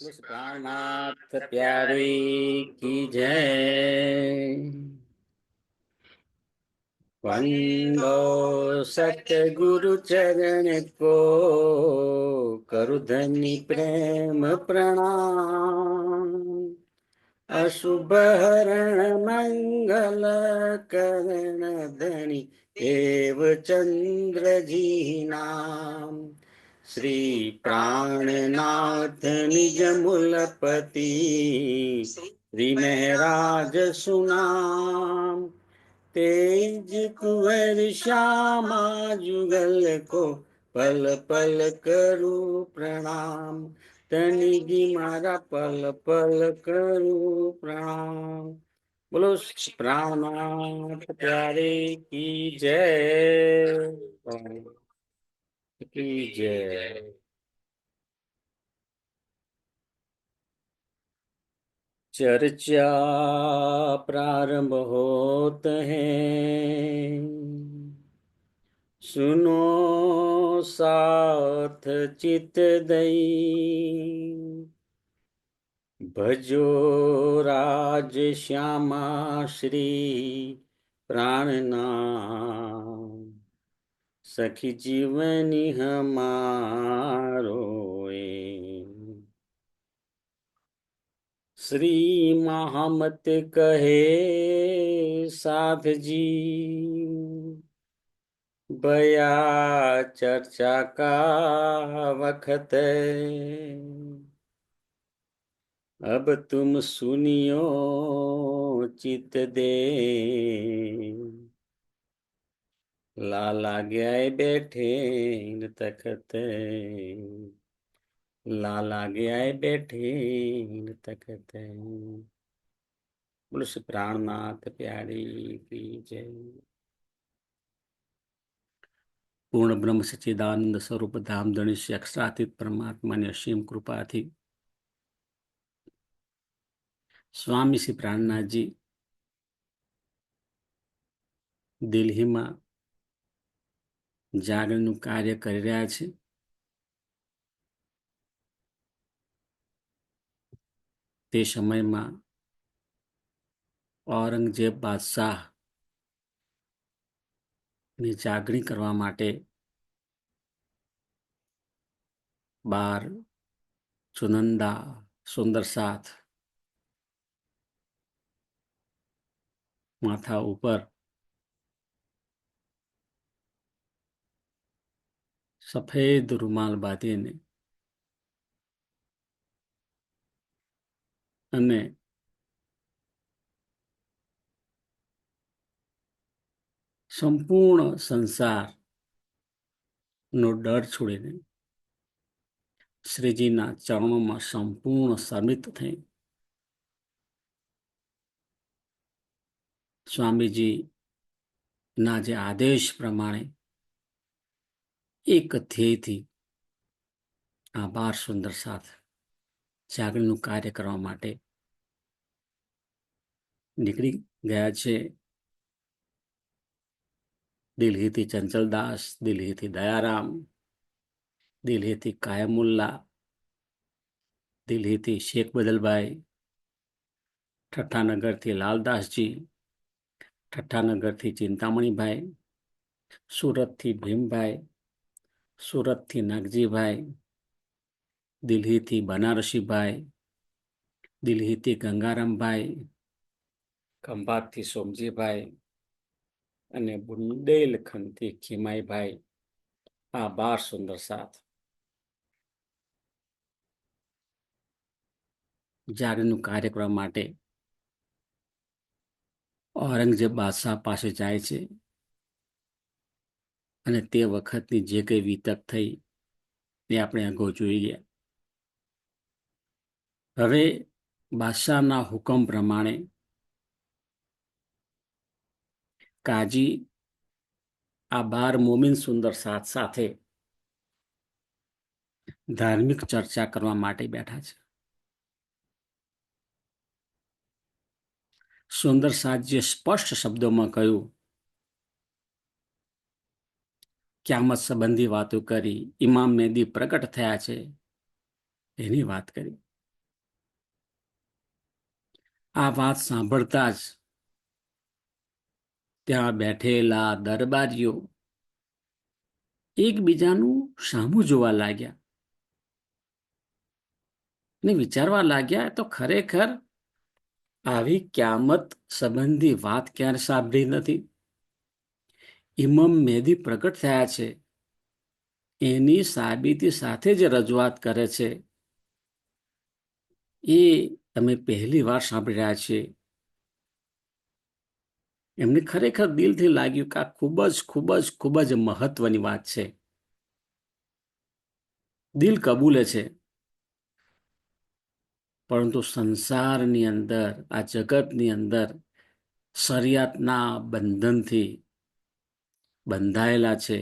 પુષ્પાનાથ પ્યારી કી જય વંદો સતગુરુ ચરણ કો કરુધની પ્રેમ પ્રણામ અશુભ હરણ મંગલ કરણ ધણી એવ ચંદ્રજી નામ શ્રી પ્રાણનાથ નિજ મુલપતિ શ્રી મહેરાજ સુનામ, તેજ કુંવર શ્યામા જુગલ કો પલ પલ કરું પ્રણામ, તનિજી મારા પલ પલ કરું પ્રણામ. બોલો પ્રાણનાથ પ્યારે કી જય. એટલી જે ચર્ચા પ્રારંભ હોત હૈ સુનો સાથ ચિત દઈ ભજો રાજ શ્યામા શ્રી પ્રાણના प्राणना सखी जीवनी हमारो ए। श्री महामत कहे साध जी बया चर्चा का वक्त अब तुम सुनियो चित दे લાલા ગયા બેઠે તખતે લાલા ગયા બેઠે તખતે બોલો શ્રી પ્રાણનાથ પ્યારી કી જય પૂર્ણ બ્રહ્મ સચિદાનંદ સ્વરૂપ ધામધણી શ્રી અક્ષરાતીત પરમાત્માની અસીમ કૃપાથી સ્વામી શ્રી પ્રાણનાથજી દિલ્હીમાં જાગરણનું કાર્ય કરી રહ્યા છે. તે સમયમાં ઔરંગઝેબ બાદશાહની જાગણી કરવા માટે બાર ચુનંદા સુંદર સાથ માથા ઉપર સફેદ રૂમાલ બાંધીને અને સંપૂર્ણ સંસાર નો ડર છોડીને શ્રીજીના ચરણોમાં સંપૂર્ણ સમિત થઈ સ્વામીજી ના જે આદેશ પ્રમાણે એક ધ્યેયથી આ બાર સુંદર સાથ જાગરણનું કાર્ય કરવા માટે નીકળી ગયા છે. દિલ્હીથી ચંચલદાસ, દિલ્હીથી દયારામ, દિલ્હીથી કાયમુલ્લા, દિલ્હીથી શેખ બદલભાઈ, ઠઠ્ઠાનગરથી લાલદાસજી, ઠઠ્ઠાનગરથી ચિંતામણીભાઈ, સુરતથી ભીમભાઈ સુરતથી નાગજીભાઈ, દિલ્હીથી બનારસીભાઈ, દિલ્હીથી ગંગારામભાઈ, ખંભાતથી સોમજીભાઈ અને બુંદેલખંડથી ખીમાઈભાઈ. આ બાર સુંદર સાથ. જાગરણનું કાર્ય કરવા માટે ઔરંગઝેબ બાદશાહ પાસે જાય છે. અને તે વખતની જે કંઈ વિતક થઈ એ આપણે અગાઉ જોઈ ગયા. હવે બાદશાહના હુકમ પ્રમાણે કાજી આ બાર મોમિન સુંદર સાથ સાથે ધાર્મિક ચર્ચા કરવા માટે બેઠા છે. સુંદર સાધ્ય સ્પષ્ટ શબ્દોમાં કહ્યું ક્યામત સંબંધી વાતો કરી ઇમામ મેદી પ્રગટ થયા છે, એની વાત કરી. આ વાત સાંભળતા જ ત્યાં બેઠેલા દરબારીઓ એકબીજાનું સામું જોવા લાગ્યા. ને વિચારવા લાગ્યા તો ખરેખર આવી ક્યામત સંબંધી વાત ક્યારે સાંભળી નથી. ઇમામ મેદી પ્રગટ થયા છે. એની સાબિતી સાથે જ રજૂઆત કરે છે. એ તમે પહેલી વાર સાંભળી રહ્યા છે. એમને ખરેખર દિલથી લાગ્યું કે આ ખૂબ જ ખૂબ જ ખૂબ જ મહત્વની વાત છે. દિલ કબૂલે છે. પરંતુ સંસારની અંદર, આ જગતની અંદર શરિયાતના બંધનથી બંધાયેલા છે.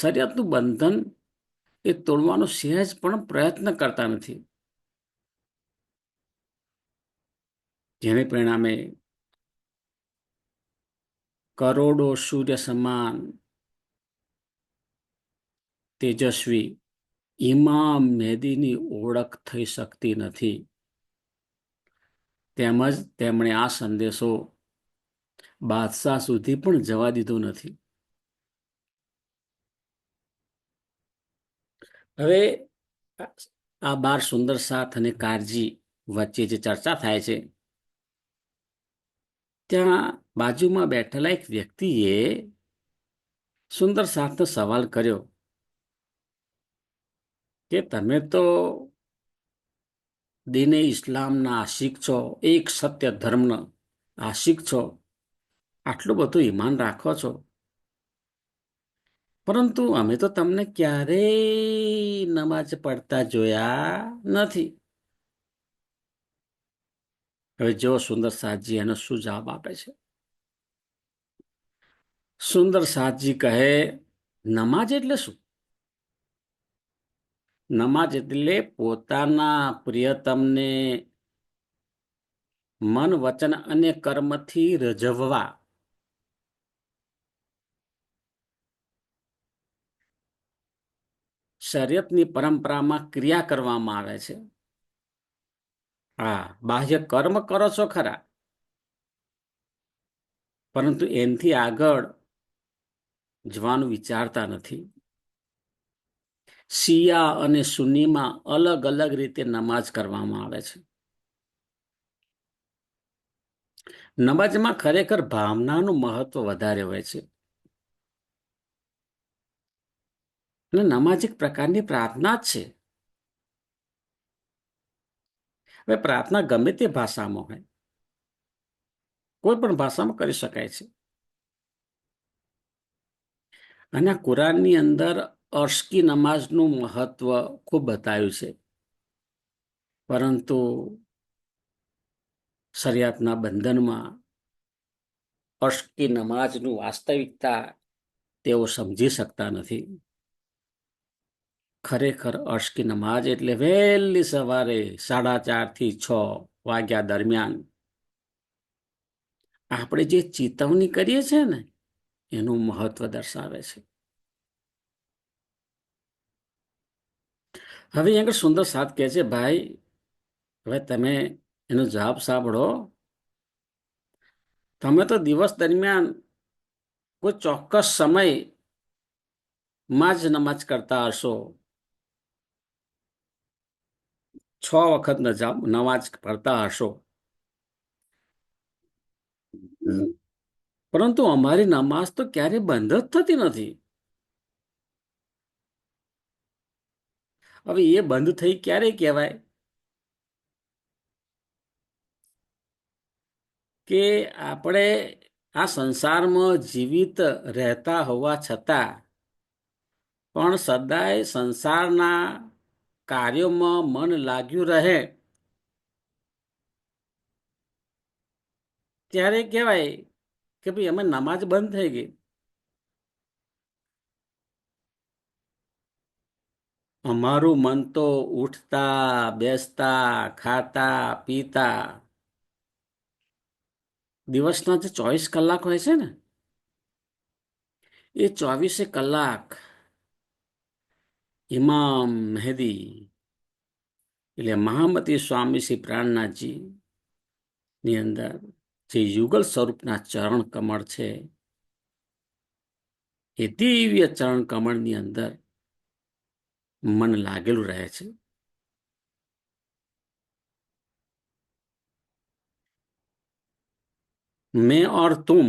શરીયતનું બંધન એ તોડવાનો સહેજ પણ પ્રયત્ન કરતા નથી. જેને પરિણામે કરોડો સૂર્ય સમાન તેજસ્વી ઇમામ મેદીની ઓળખ થઈ શકતી નથી. તેમજ તેમણે આ સંદેશો બાદશાહ સુધી પણ જવા દીધો નથી. હવે આ બાર સુંદર સાથ અને કારજી વચ્ચે જે ચર્ચા થાય છે, ત્યાં બાજુમાં બેઠેલા એક વ્યક્તિએ સુંદર સાથનો સવાલ કર્યો કે તમે તો દિને ઇસ્લામના આશિક છો, એક સત્ય ધર્મના આશિક છો આટલું બધું ઈમાન રાખો છો. પરંતુ અમે તો તમને ક્યારેય નમાજ પડતા જોયા નથી. હવે જો સુંદર સાતજી એનો શું જવાબ આપે છે? સુંદર સાતજી કહે નમાજ એટલે શું? નમાજ એટલે પોતાના પ્રિયતમને મન, વચન અને કર્મથી રજવવા. શરીયતની પરંપરામાં ક્રિયા કરવામાં આવે છે. હા, બાહ્ય કર્મ કરો છો ખરા. પરંતુ એનથી આગળ જવાનું વિચારતા નથી. શિયા અને સુન્નીમાં અલગ અલગ રીતે નમાઝ કરવામાં આવે છે. નમાઝમાં ખરેખર ભાવનાનું મહત્વ વધારે હોય છે. અને નમાજ એક પ્રકારની પ્રાર્થના જ છે. હવે પ્રાર્થના ગમે તે ભાષામાં હોય, કોઈ પણ ભાષામાં કરી શકાય છે. અને કુરાનની અંદર અર્શકી નમાઝનું મહત્વ ખૂબ બતાવ્યું છે. પરંતુ શરિયાતના બંધનમાં અર્શકી નમાજનું વાસ્તવિકતા તેઓ સમજી શકતા નથી. ખરેખર અર્શકી નમાજ એટલે વહેલી સવારે સાડા ચારથી છ વાગ્યા દરમિયાન. આપણે જે ચેતવણી કરીએ છીએ ને, એનું મહત્વ દર્શાવે છે. હવે આગળ સુંદર સાથ કહે છે, ભાઈ, હવે તમે એનો જવાબ સાંભળો. તમે તો દિવસ દરમિયાન કોઈ ચોક્કસ સમયમાં જ નમાજ કરતા હશો. છ વખત નમાજ પડતા હશો. પરંતુ અમારી નમાઝ તો ક્યારે બંધ જ થતી નથી. હવે એ બંધ થઈ ક્યારે કહેવાય? કે આપણે આ સંસારમાં જીવિત રહેતા હોવા છતાં પણ સદાય સંસારના કાર્યોમાં મન લાગ્યું રહે. ત્યારે કહેવાય કે ભાઈ અમે નમાજ બંધ થઈ ગઈ. અમારું મન તો ઉઠતા, બેસતા, ખાતા, પીતા. દિવસના જે ચોવીસ કલાક હોય છે ને, એ ચોવીસે કલાક ઇમામ મહેદી એટલે મહામતી સ્વામી શ્રી પ્રાણનાથજી ની અંદર જે યુગલ સ્વરૂપના ચરણ કમળ છે, એ દિવ્ય ચરણ કમળની અંદર મન લાગેલું રહે છે. મેં ઓર તુમ,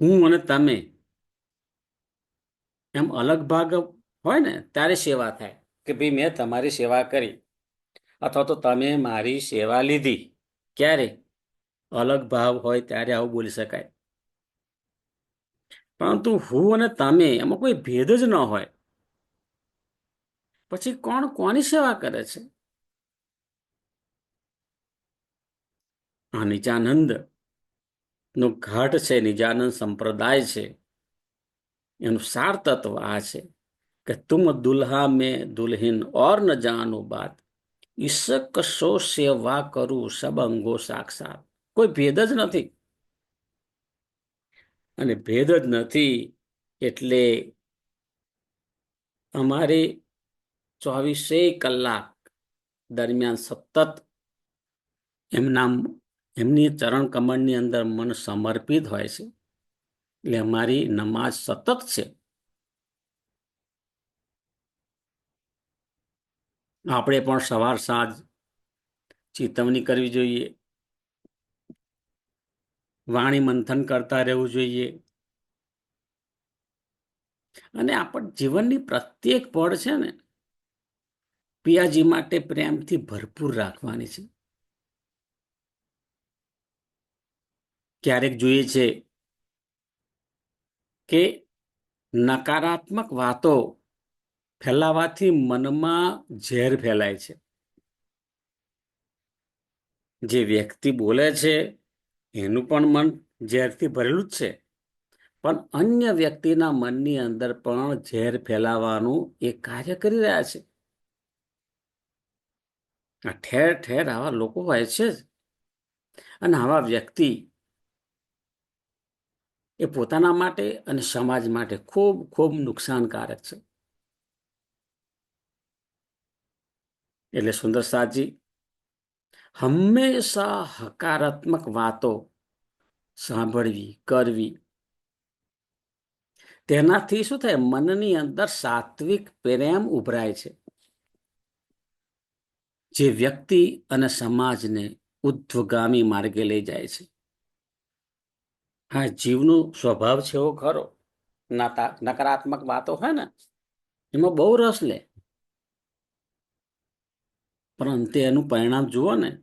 હું અને તમે એમ અલગ ભાગ હોય ને ત્યારે સેવા થાય કે ભાઈ મેં તમારી સેવા કરી. અથવા તો તમે મારી સેવા લીધી. ક્યારે? અલગ ભાવ હોય ત્યારે આવું બોલી શકાય. પરંતુ હું અને તમે એમાં કોઈ ભેદ જ ન હોય. પછી કોણ કોની સેવા કરે છે? આ નિજાનંદનું ઘાટ છે, નિજાનંદ સંપ્રદાય છે. એનું સાર તત્વ આ છે. કે તુમ દુલ્હા મેં દુલ્હીન ઓર ન જાનો બાત. ઈશક સો સેવા કરું સબ અંગો સાક્ષાત. કોઈ ભેદ જ નથી. અને ભેદ જ નથી એટલે અમારે ચોવીસે કલાક દરમિયાન સતત એમના એમની ચરણ કમળની અંદર મન સમર્પિત હોય છે. એટલે અમારી નમાજ સતત છે. આપણે પણ સવાર સાંજ ચેતવણી કરવી જોઈએ. વાણી મંથન કરતા રહેવું જોઈએ. અને આપણ જીવનની પ્રત્યેક પળ છે ને, પિયાજી માટે પ્રેમથી ભરપૂર રાખવાની છે. ક્યારેક જોઈએ છે કે નકારાત્મક વાતો ફેલાવાથી મનમાં ઝેર ફેલાય છે. જે વ્યક્તિ બોલે છે, એનું પણ મન ઝેરથી ભરેલું જ છે. પણ અન્ય વ્યક્તિના મનની અંદર પણ ઝેર ફેલાવાનું એ કાર્ય કરી રહ્યા છે. ઠેર ઠેર આવા લોકો હોય છે જ. અને આવા વ્યક્તિ એ પોતાના માટે અને સમાજ માટે ખૂબ ખૂબ નુકસાનકારક છે. એટલે સુંદર સાજી હંમેશા હકારાત્મક વાતો સાંભળવી, કરવી. તેનાથી શું થાય? મનની અંદર સાત્વિક પ્રેમ ઉભરાય છે. જે વ્યક્તિ અને સમાજને ઉદ્ધગામી માર્ગે લઈ જાય છે. હા, જીવનો સ્વભાવ છે એવો ખરો. નકારાત્મક વાતો હોય ને, એમાં બહુ રસ લે. પણ અંતે એનું પરિણામ જુઓ ને,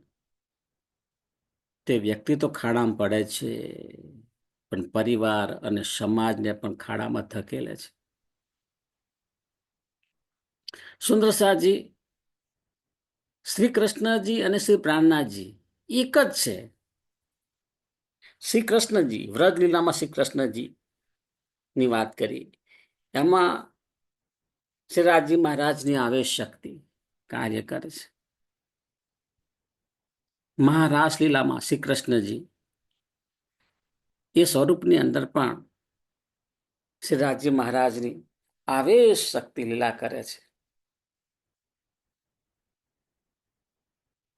તે વ્યક્તિ તો ખાડામાં પડે છે, પણ પરિવાર અને સમાજને પણ ખાડામાં ધકેલે છે. સુંદર શાહજી, શ્રી કૃષ્ણજી અને શ્રી પ્રાણનાથજી એક જ છે. શ્રી કૃષ્ણજી વ્રજ લીલામાં શ્રી કૃષ્ણજી ની વાત કરી. એમાં શ્રી રાજજી મહારાજની આવેશ શક્તિ કાર્ય કરે છે. મહારાસ રાસલીલામાં શ્રી કૃષ્ણજી. એ સ્વરૂપની અંદર પણ શ્રી રાજજી મહારાજની આવેશ શક્તિ લીલા કરે છે.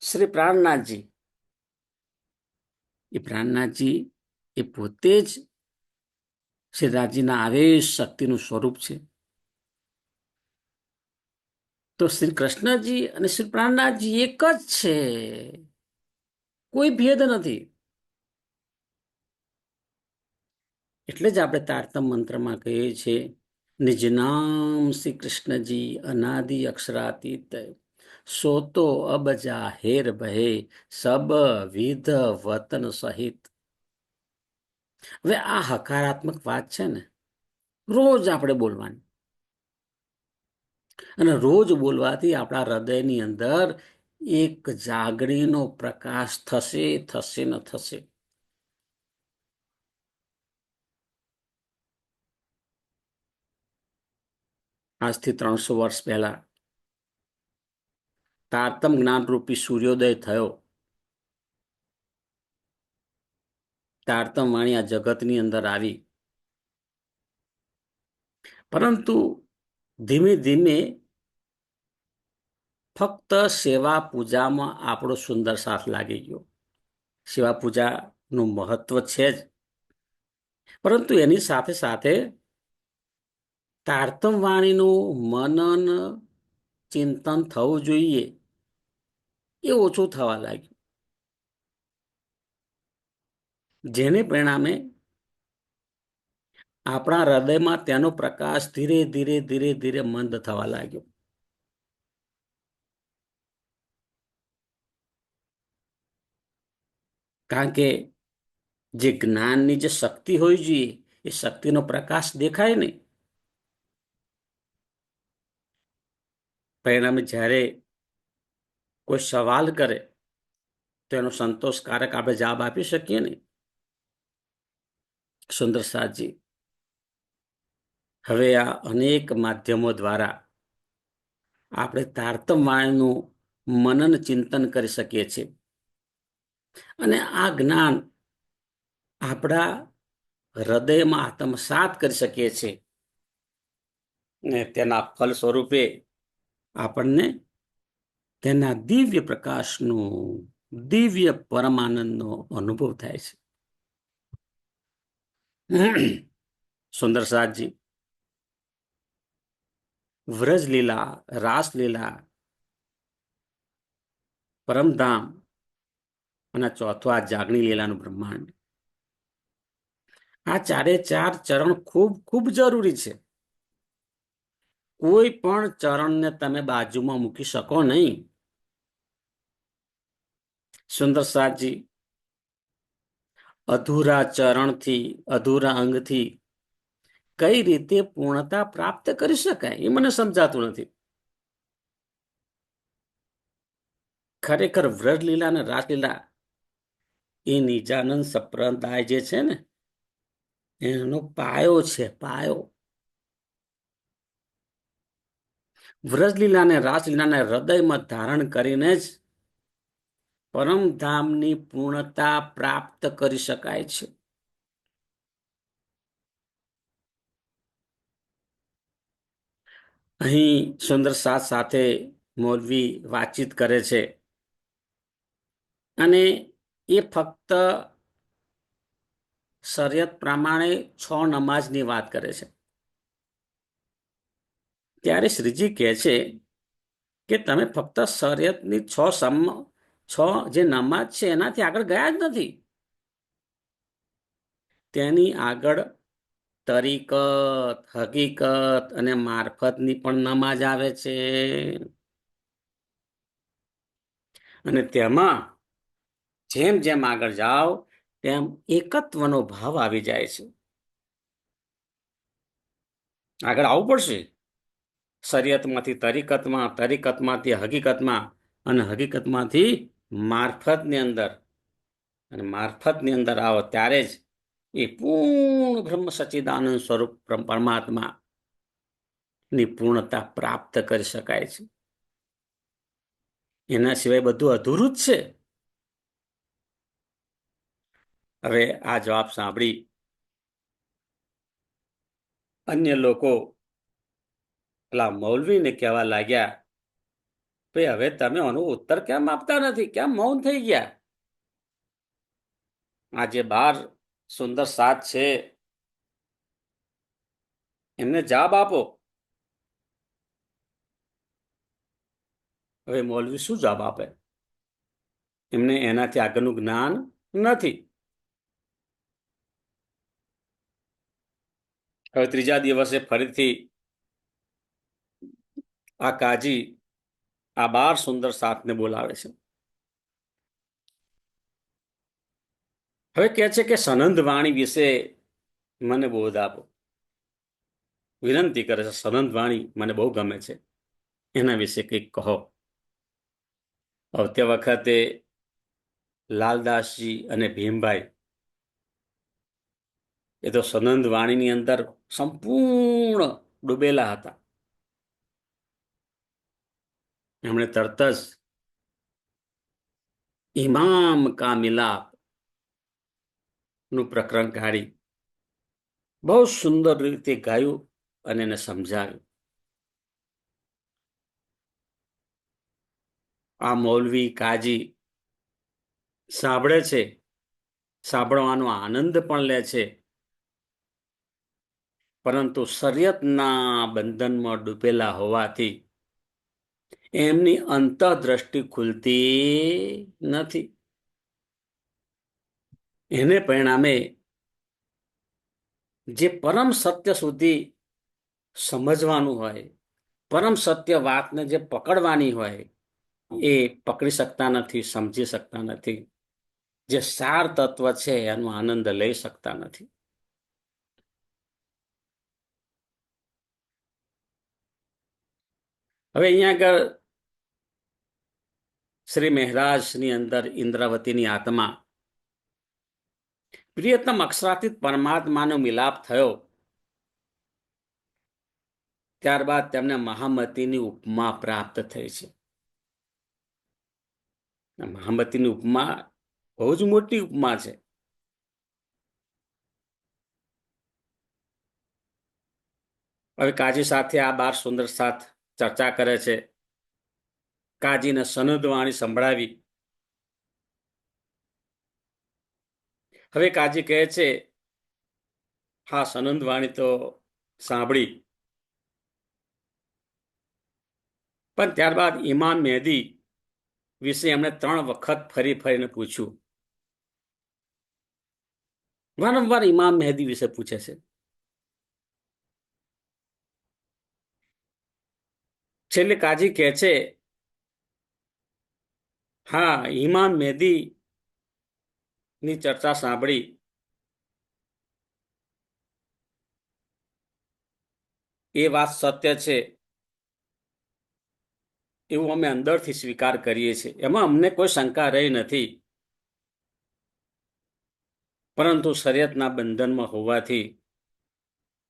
શ્રી પ્રાણનાથજી. એ પ્રાણનાથજી એ પોતે જ શ્રી રાજજીના આવેશ શક્તિનું સ્વરૂપ છે. તો શ્રી કૃષ્ણજી અને શ્રી પ્રાણનાથજી એક જ છે. કોઈ ભેદ નથી. એટલે જ આપણે તારતમ મંત્રમાં કહીએ છીએ નિજ નામ શ્રી કૃષ્ણજી અનાદિ અક્ષરાતીત સોતો અબજા હેર બહે સબ વિધ વતન સહિત. હવે આ હકારાત્મક વાત છે ને, રોજ આપણે બોલવાની. અને રોજ બોલવાથી આપણા હૃદયની અંદર એક જાગણીનો પ્રકાશ થશે થશે ન થશે. આજથી ત્રણસો વર્ષ પહેલા તારતમ જ્ઞાનરૂપી સૂર્યોદય થયો. તારતમ વાણી આ જગતની અંદર આવી. પરંતુ ધીમે ધીમે ફક્ત સેવા પૂજામાં આપણો સુંદર સાથ લાગી ગયો. સેવા પૂજાનું મહત્વ છે જ. પરંતુ એની સાથે સાથે તારતમ વાણીનું મનન, ચિંતન થવું જોઈએ એ ઓછું થવા લાગ્યું. જેને પરિણામે આપણા હૃદયમાં તેનો પ્રકાશ ધીરે ધીરે ધીરે ધીરે મંદ થવા લાગ્યો. કારણ કે જે જ્ઞાનની જે શક્તિ હોવી જોઈએ એ શક્તિનો પ્રકાશ દેખાય નહીં. પરિણામે જ્યારે કોઈ સવાલ કરે, તો એનો સંતોષકારક આપણે જવાબ આપી શકીએ ને સુંદર સાહજી, હવે આ અનેક માધ્યમો દ્વારા આપણે તારતમ વાણીનું મનન ચિંતન કરી શકીએ છીએ. અને આ જ્ઞાન આપણા હૃદયમાં આત્મસાત કરી શકીએ છીએ. ને તેના ફલ સ્વરૂપે આપણને તેના દિવ્ય પ્રકાશનું, દિવ્ય પરમાનંદનો અનુભવ થાય છે. સુંદર સાતજી વ્રજલીલા, રાસલીલા, પરમધામ અને ચોથો આ જાગણી લીલાનું બ્રહ્માંડ. આ ચારે ચાર ચરણ ખૂબ ખૂબ જરૂરી છે. કોઈ પણ ચરણને તમે બાજુમાં મૂકી શકો નહીં. સુંદર સાજી અધૂરા ચરણથી, અધૂરા અંગથી કઈ રીતે પૂર્ણતા પ્રાપ્ત કરી શકાય એ મને સમજાતું નથી. ખરેખર વ્રજલીલા અને રાસલીલા એ નિજાનંદ સંપ્રદાય જે છે ને, એનો પાયો છે, પાયો. વ્રજલીલાને, રાસલીલાને હૃદયમાં ધારણ કરીને જ પરમધામની પૂર્ણતા પ્રાપ્ત કરી શકાય છે. અહીં સુંદર સાથ મોરવી વાતચીત કરે છે. અને એ ફક્ત શરિયત પ્રમાણે છ નમાજની વાત કરે છે. ત્યારે શ્રીજી કહે છે કે તમે ફક્ત શરિયતની છ સમ, છ જે નમાજ છે એનાથી આગળ ગયા જ નથી. તેની આગળ તરીકત, હકીકત અને મારફતની પણ નમાજ આવે છે. અને તેમાં જેમ જેમ આગળ જાઓ, તેમ એકત્વનો ભાવ આવી જાય છે. આગળ આવવું પડશે. શરીયતમાંથી તરીકતમાં, તરીકતમાંથી હકીકતમાં અને હકીકતમાંથી મારફતની અંદર. અને મારફતની અંદર આવો ત્યારે જ એ પૂર્ણ બ્રહ્મ સચિદાનંદ સ્વરૂપ પરમાત્મા ની પૂર્ણતા પ્રાપ્ત કરી શકાય છે. એના સિવાય બધું અધૂરું જ છે. હવે આ જવાબ સાંભળી. અન્ય લોકો પેલા મૌલવીને કહેવા લાગ્યા, ભાઈ હવે તમે આનો ઉત્તર કેમ આપતા નથી? કેમ મૌન થઈ ગયા? આજે બાર સુંદર સાત છે. એમને જવાબ આપો. હવે મૌલવી શું જવાબ આપે? એમને એનાથી આગળનું જ્ઞાન નથી. હવે ત્રીજા દિવસે ફરીથી આ કાજી આ બાર સુંદર સાથને બોલાવે છે. હવે કહે છે કે સનંદ વાણી વિશે મને બોધ આપો. વિનંતી કરે છે, સનંદ વાણી મને બહુ ગમે છે. એના વિશે કંઈક કહો. તે વખતે લાલદાસજી અને ભીમભાઈ એ તો સનંદ વાણીની અંદર સંપૂર્ણ ડૂબેલા હતા. એમણે તરત જ ઇમામ કા મિલાપનું પ્રકરણ કાઢી બહુ સુંદર રીતે ગાયું અને એને સમજાવ્યું. આ મૌલવી કાજી સાંભળે છે, સાંભળવાનો આનંદ પણ લે છે. પરંતુ શરીયતના બંધનમાં ડૂબેલા હોવાથી એમની અંતઃદ્રષ્ટિ ખુલતી નથી. એને પરિણામે જે પરમ સત્ય સુધી સમજવાનું હોય, પરમ સત્ય વાતને જે પકડવાની હોય, એ પકડી શકતા નથી, સમજી શકતા નથી. જે સાર તત્વ છે, એનો આનંદ લઈ શકતા નથી. હવે અહીંયા આગળ શ્રી મહેરાજની અંદર ઇન્દ્રાવતીની આત્મા. પ્રિયતમ અક્ષરાતીત પરમાત્માનો મિલાપ થયો. ત્યારબાદ તેમને મહામતીની ઉપમા પ્રાપ્ત થઈ છે. મહામતીની ઉપમા બહુ જ મોટી ઉપમા છે. હવે કાજી સાથે આ બાર સુંદર સાથ ચર્ચા કરે છે. કાજીને સનદ વાણી સંભળાવી. હવે કાજી કહે છે, હા, સનંદ વાણી તો સાંભળી. પણ ત્યારબાદ ઇમામ મહેદી વિશે એમણે ત્રણ વખત ફરી ફરીને પૂછ્યું. વારંવાર ઇમામ મહેદી વિશે પૂછે છે. છેલ્લે કાજી કહે છે, હા ઇમામ મેદી ની ચર્ચા સાંભળી. એ વાત સત્ય છે, એવું અમે અંદરથી સ્વીકાર કરીએ છીએ. એમાં અમને કોઈ શંકા રહી નથી. પરંતુ શરીયતના બંધનમાં હોવાથી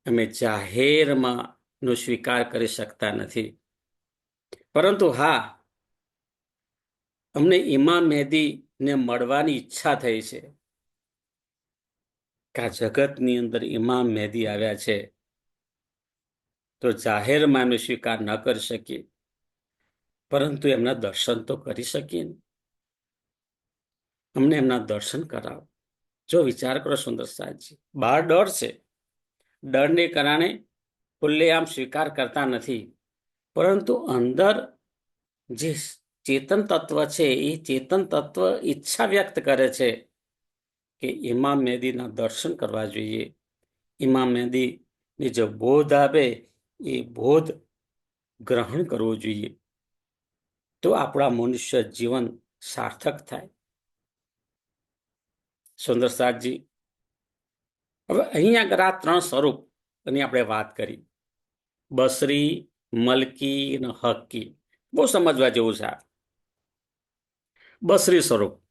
અમે જાહેરમાં નો સ્વીકાર કરી શકતા નથી. પરંતુ હા, અમને ઇમામ મહેદીને મળવાની ઈચ્છા થઈ છે કે આ જગતની અંદર ઇમામ મહેદી આવ્યા છે. તો જાહેરમાં અમે સ્વીકાર ન કરી શકીએ, પરંતુ એમના દર્શન તો કરી શકીએ ને. અમને એમના દર્શન કરાવો. જો વિચાર કરો સુંદર સાહેબજી બહાર ડર છે. ડરને કારણે ખુલ્લેઆમ સ્વીકાર કરતા નથી. પરંતુ અંદર જે ચેતન તત્વ છે, એ ચેતન તત્વ ઈચ્છા વ્યક્ત કરે છે કે ઇમામ મહેદીના દર્શન કરવા જોઈએ. ઇમામ મહેદીને જે બોધ આપે, એ બોધ ગ્રહણ કરવો જોઈએ. તો આપણા મનુષ્ય જીવન સાર્થક થાય. સુંદર સાતજી હવે અહીંયા આગળ આ ત્રણ સ્વરૂપની આપણે વાત કરી. બસરી મલકી અને હક્કી. બહુ સમજવા જેવું છે બસરી સ્વરૂપ.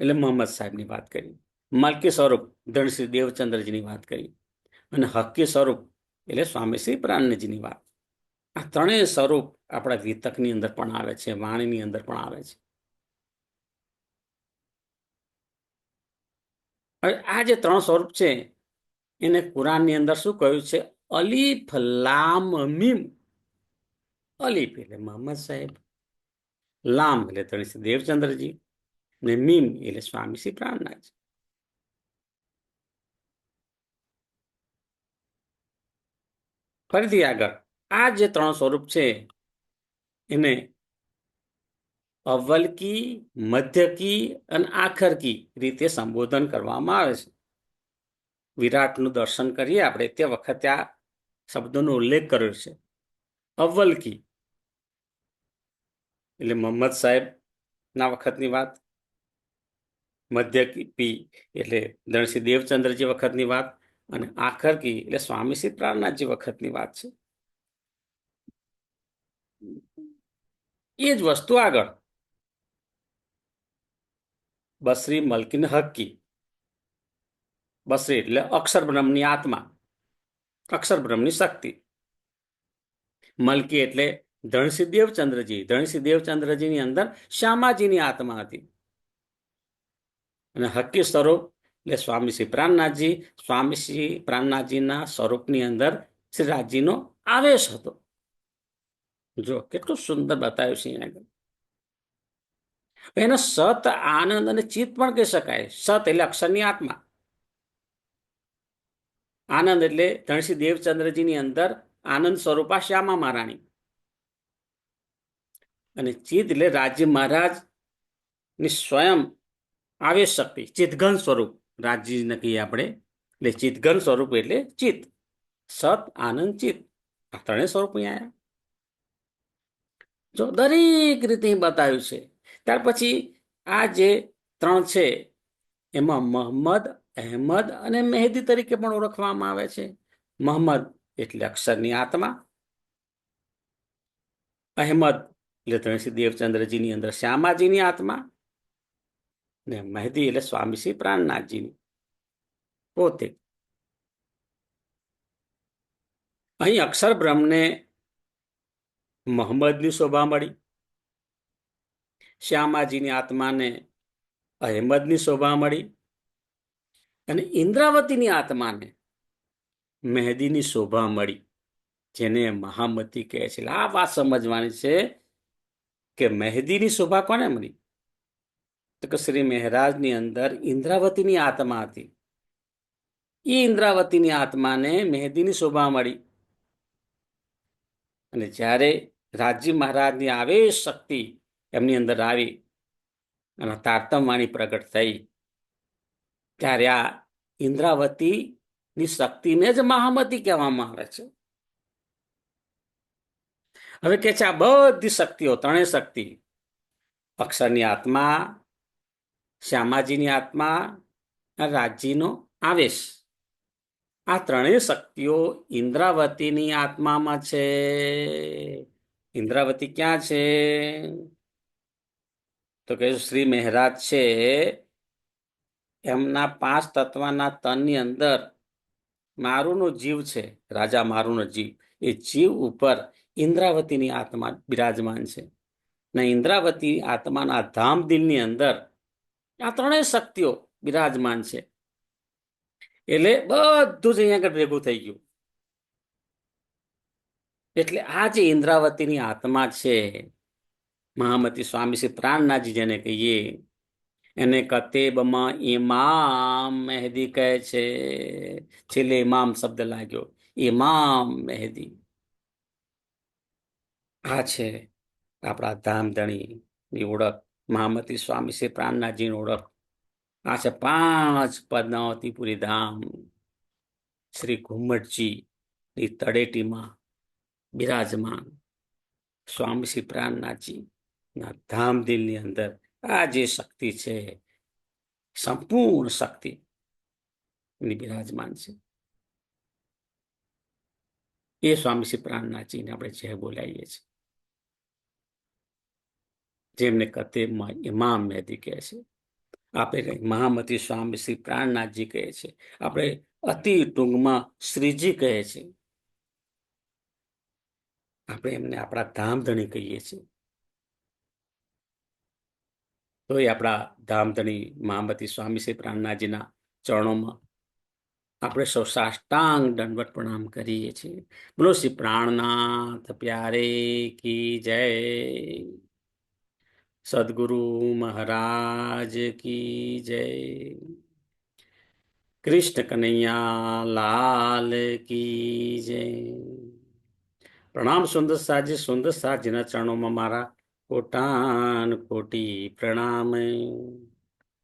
એટલે મોહમ્મદ સાહેબની વાત કરી. મલકી સ્વરૂપ ધનશ્રી દેવચંદ્રજીની વાત કરી. અને હક્કી સ્વરૂપ, એટલે સ્વામી શ્રી પ્રાણજીની વાત. આ ત્રણેય સ્વરૂપ આપણા વિતકની અંદર પણ આવે છે, વાણીની અંદર પણ આવે છે. હવે આ જે ત્રણ સ્વરૂપ છે, એને કુરાનની અંદર શું કહ્યું છે? અલીફ લામ મીમ. અલીફ એટલે મોહમ્મદ સાહેબ. લામ એટલે તણી દેવચંદ્રજી ને મીમ એટલે સ્વામી શ્રી પ્રાણનાથ ફરીથી આગળ. આ જે ત્રણ સ્વરૂપ છે, એને અવ્વલકી મધ્યકી અને આખરકી રીતે સંબોધન કરવામાં આવે છે. વિરાટનું દર્શન કરીએ આપણે તે વખતે આ શબ્દોનો ઉલ્લેખ કર્યો છે. અવ્વલકી, એટલે મોહમ્મદ સાહેબ ના વખતની વાત. મધ્ય પી એટલે ધનશ્રી દેવચંદ્રજી વખતની વાત. અને આખર કી એટલે સ્વામી શ્રી પ્રાણનાથજી વખતની વાત છે. એ જ વસ્તુ આગળ. બસરી મલકીન હક્કી. બસરી એટલે અક્ષર બ્રહ્મની આત્મા. અક્ષર બ્રહ્મની શક્તિ. મલકી એટલે ધણસિંહ દેવચંદ્રજી ધણસિંહ દેવચંદ્રજીની અંદર શ્યામાજીની આત્મા હતી. અને હક્કી સ્વરૂપ એટલે સ્વામી શ્રી પ્રાણનાથજી. સ્વામી શ્રી પ્રાણનાથજીના સ્વરૂપની અંદર શ્રી રાજજીનો આવેશ હતો. જો કેટલું સુંદર બતાવ્યું છે એને એને સત, આનંદ અને ચિત્ત પણ કહી શકાય. સત એટલે અક્ષરની આત્મા. આનંદ એટલે ધણસિંહ દેવચંદ્રજીની અંદર આનંદ સ્વરૂપા શ્યામા મહારાણી. અને ચિત્ત એટલે રાજ્ય મહારાજની સ્વયં આવેશ શક્તિ ચિતઘન સ્વરૂપ. રાજ્યને કહીએ આપણે, એટલે ચિતઘન સ્વરૂપ એટલે ચિત્ત. સત, આનંદ, ચિત્ત. આ ત્રણેય સ્વરૂપ અહીંયા જો દરેક રીતે બતાવ્યું છે. ત્યાર પછી આ જે ત્રણ છે, એમાં મોહમ્મદ અહેમદ અને મહેદી તરીકે પણ ઓળખવામાં આવે છે. મોહમ્મદ એટલે અક્ષરની આત્મા. અહેમદ એટલે ધણસિંહ દેવચંદ્રજીની અંદર શ્યામાજીની આત્મા ને મહેદી એટલે સ્વામી શ્રી પ્રાણનાથજીની. પોતે. અહીં અક્ષર બ્રહ્મને મોહમ્મદની શોભા મળી. શ્યામાજીની આત્માને અહેમદની શોભા મળી. અને ઇન્દ્રાવતીની આત્માને મહેદીની શોભા મળી, જેને મહામતી કહે છે. આ વાત સમજવાની છે કે મહેદીની શોભા કોને મળી? તો કે શ્રી મહેરાજની અંદર ઇન્દ્રાવતીની આત્મા હતી. એ ઇન્દ્રાવતીની આત્માને મહેદીની શોભા મળી. અને જ્યારે રાજી મહારાજની આવે શક્તિ એમની અંદર આવી અને તારતમવાણી પ્રગટ થઈ ત્યારે આ ઇન્દ્રાવતીની શક્તિને જ મહામતી કહેવામાં આવે છે. હવે કે છે આ બધી શક્તિઓ, ત્રણેય શક્તિ, અક્ષરની આત્મા, શ્યામાજીની આત્મા રાજજીનો આવેશ. આ ત્રણેય શક્તિઓ ઇન્દ્રાવતીની આત્મામાં છે. ઇન્દ્રાવતી ક્યાં છે? તો કે શ્રી મહેરાજ છે એમના પાંચ તત્વના તનની અંદર મારુનો જીવ છે, રાજા મારુનો જીવ. એ જીવ ઉપર ઇન્દ્રાવતીની આત્મા બિરાજમાન છે. ને ઇન્દ્રાવતી આત્માના ધામ દિલની અંદર આ ત્રણેય શક્તિઓ બિરાજમાન છે. એટલે બધું જ અહીંયા આગળ ભેગું થઈ ગયું. એટલે આ જે ઇન્દ્રાવતીની આત્મા છે, મહામતી સ્વામી શ્રી પ્રાણનાથજી જેને કહીએ એને કતેબમાં ઇમામ મહેદી કહે છે. છેલ્લે ઇમામ શબ્દ લાગ્યો. ઇમામ મહેદી. આ છે આપણા ધામધણીની ઓળખ. મહામતી સ્વામી શ્રી પ્રાણનાથજીની ઓળખ. આ છે પાંચ પદ્માવતીપુરી ધામ. શ્રી ઘુમ્મટજી ની તળેટીમાં બિરાજમાન સ્વામી શ્રી પ્રાણનાથજી ના ધામ દિલની અંદર આ જે શક્તિ છે, સંપૂર્ણ શક્તિ બિરાજમાન છે. એ સ્વામી શ્રી પ્રાણનાથજીને આપણે જય બોલાવીએ છીએ. જેમને કતે ઇમામ મહેદી કહે છે. આપણે મહામતી સ્વામી શ્રી પ્રાણનાથજી કહે છે. આપણે અતિ ટૂંકમાં શ્રીજી કહે છે. આપણે એમને આપણા ધામધણી કહીએ છીએ. તો એ આપણા ધામધણી મહામતી સ્વામી શ્રી પ્રાણનાથજીના ચરણોમાં આપણે સૌ સાષ્ટાંગ દંડવત પ્રણામ કરીએ છીએ. બોલો, શ્રી પ્રાણનાથ પ્યારે કી જય. સદગુરુ મહારાજ કી જય. કૃષ્ણ કનૈયા લાલ કી જય. પ્રણામ સુંદર સાજી સુંદર સાજીના ચરણોમાં મારા કોટાન કોટી પ્રણામ.